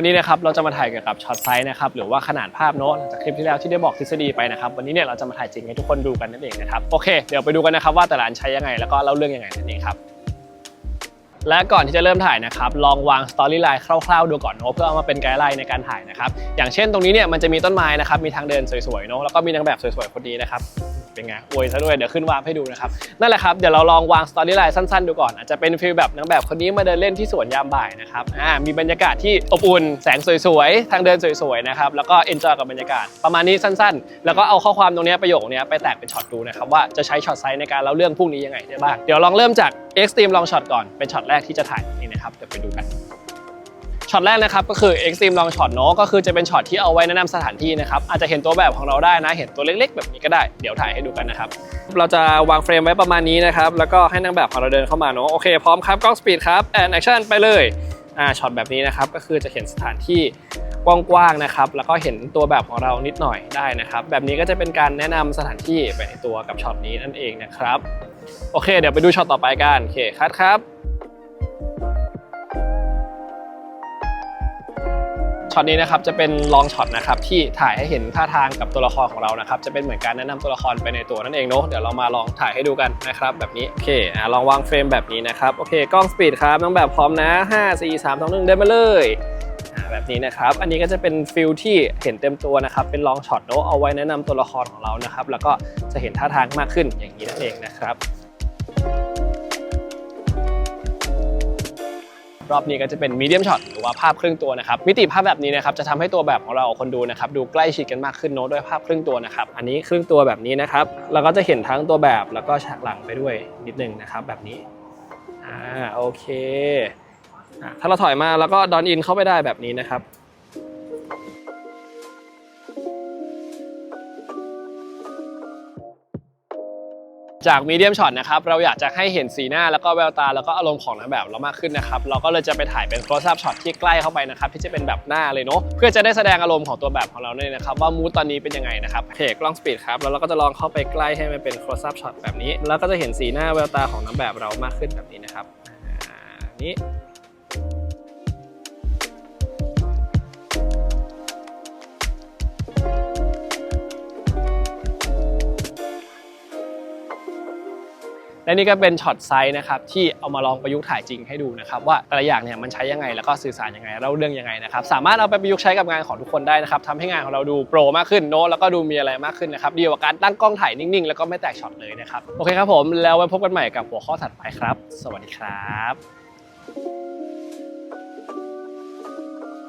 วันนี้นะครับเราจะมาถ่ายเกี่ยวกับช็อตไซส์นะครับหรือว่าขนาดภาพเนอะหลังจากคลิปที่แล้วที่ได้บอกทฤษฎีไปนะครับวันนี้เนี่ยเราจะมาถ่ายจริงให้ทุกคนดูกันนั่นเองนะครับโอเคเดี๋ยวไปดูกันนะครับว่าแต่ละอันใช้ยังไงแล้วก็เล่าเรื่องยังไงนั่นเองครับและก่อนที่จะเริ่มถ่ายนะครับลองวางสตอรี่ไลน์คร่าวๆดูก่อนเนอะเพื่อเอามาเป็นไกด์ไลน์ในการถ่ายนะครับอย่างเช่นตรงนี้เนี่ยมันจะมีต้นไม้นะครับมีทางเดินสวยๆเนอะแล้วก็มีนางแบบสวยๆคนนี้นะครับ เป็นไงอวยซะด้วยเดี๋ยวขึ้นวาร์ปให้ดูนะครับนั่นแหละครับเดี๋ยวเราลองวางสตอรี่ไลน์สั้นๆดูก่อนอาจจะเป็นฟีลแบบนางแบบคนนี้มาเดินเล่นที่สวนยามบ่ายนะครับอ่ามีบรรยากาศที่อบอุ่นแสงสวยๆทางเดินสวยๆนะครับแล้วก็เอนจอยกับบรรยากาศประมาณนี้สั้นๆ แล้วก็เอาข้อความตรงนี้ประโยคนี้ไปแตกเป็นช็อตดูนะครับว่าจะใช้ช็อตไซส์ในการเล่าเรื่องพวกนี้ยังไงได้บ้างเดี๋ยวลองเริ่มจาก Extreme Long Shot ก่อนเป็นช็อตแรกที่จะถ่ายนี่นะครับเดี๋ยวไปดูกัน ช็อตแรกนะครับก็คือ Extreme Long Shot เนอะก็คือจะเป็นช็อตที่เอาไว้แนะนำสถานที่นะครับอาจจะเห็นตัวแบบของเราได้นะ เห็นตัวเล็กๆ แบบนี้ก็ได้เดี๋ยวถ่ายให้ดูกันนะครับเราจะวางเฟรมไว้ประมาณนี้นะครับแล้วก็ให้นางแบบของเราเดินเข้ามาเนอะโอเคพร้อมครับกล้องสปีดครับแอนแอคชั่นไปเลยอ่าช็อตแบบนี้นะครับก็คือจะเห็นสถานที่กว้างๆนะครับแล้วก็เห็นตัวแบบของเรานิดหน่อยได้นะครับแบบนี้ก็จะเป็นการแนะนำสถานที่ไปในตัวกับช็อตนี้นั่นเองนะครับโอเค เดี๋ยวไปดูช็อตต่อไปกันโอเคคัดครับ ช็อตนี้นะครับจะเป็นลองช็อตนะครับที่ถ่ายให้เห็นท่าทางกับตัวละครของเรานะครับจะเป็นเหมือนการแนะนำตัวละครไปในตัวนั่นเองเนาะเดี๋ยวเรามาลองถ่ายให้ดูกันนะครับแบบนี้โอเคอะลองวางเฟรมแบบนี้นะครับโอเคกล้องสปีดครับน้องแบบพร้อมนะ 5 4 3 2 1 เดินมาเลยแบบนี้นะครับ อันนี้ก็จะเป็นฟิลที่เห็นเต็มตัวนะครับ เป็นลองช็อตเนาะเอาไว้แนะนำตัวละครของเรานะครับ แล้วก็จะเห็นท่าทางมากขึ้นอย่างนี้นั่นเองนะครับ รอบนี้ก็จะเป็นมีเดียมช็อตหรือว่าภาพครึ่งตัวนะครับมิติภาพแบบนี้นะครับจะทำให้ตัวแบบของเราคนดูนะครับดูใกล้ชิดกันมากขึ้นโน้ตด้วยภาพครึ่งตัวนะครับอันนี้ครึ่งตัวแบบนี้นะครับเราก็จะเห็นทั้งตัวแบบแล้วก็ฉากหลังไปด้วยนิดนึงนะครับแบบนี้อ่าโอเคอะถ้าเราถอยมาแล้วก็ดอนอินเข้าไปได้แบบนี้นะครับ จากมีเดียมช็อตนะครับเราอยากจะให้เห็นสีหน้าแล้วก็แววตาแล้วก็อารมณ์ของนางแบบเรามากขึ้นนะครับเราก็เลยจะไปถ่ายเป็น close up ช็อตที่ใกล้เข้าไปนะครับที่จะเป็นแบบหน้าเลยเนาะเพื่อจะได้แสดงอารมณ์ของตัวแบบของเราเนี่ยนะครับว่ามูดตอนนี้เป็นยังไงนะครับเพกล้องสปีดครับแล้วเราก็จะลองเข้าไปใกล้ให้มันเป็น close up ช็อตแบบนี้ แล้วก็จะเห็นสีหน้าแววตาของนางแบบเรามากขึ้นแบบนี้นะครับอ่านี้ และนี่ก็เป็นช็อตไซส์นะครับที่เอามาลองประยุกต์ถ่ายจริงให้ดูนะครับว่าแต่ละอย่างเนี่ยมันใช้ยังไงแล้วก็สื่อสารยังไงเล่าเรื่องยังไงนะครับสามารถเอาไปประยุกต์ใช้กับงานของทุกคนได้นะครับทำให้งานของเราดูโปรมากขึ้นโน้ตแล้วก็ดูมีอะไรมากขึ้นนะครับดีกว่าการตั้งกล้องถ่ายนิ่งๆ แล้วก็ไม่แตกช็อตเลยนะครับโอเคครับผมแล้วไว้พบกันใหม่กับหัวข้อถัดไปครับ สวัสดีครับ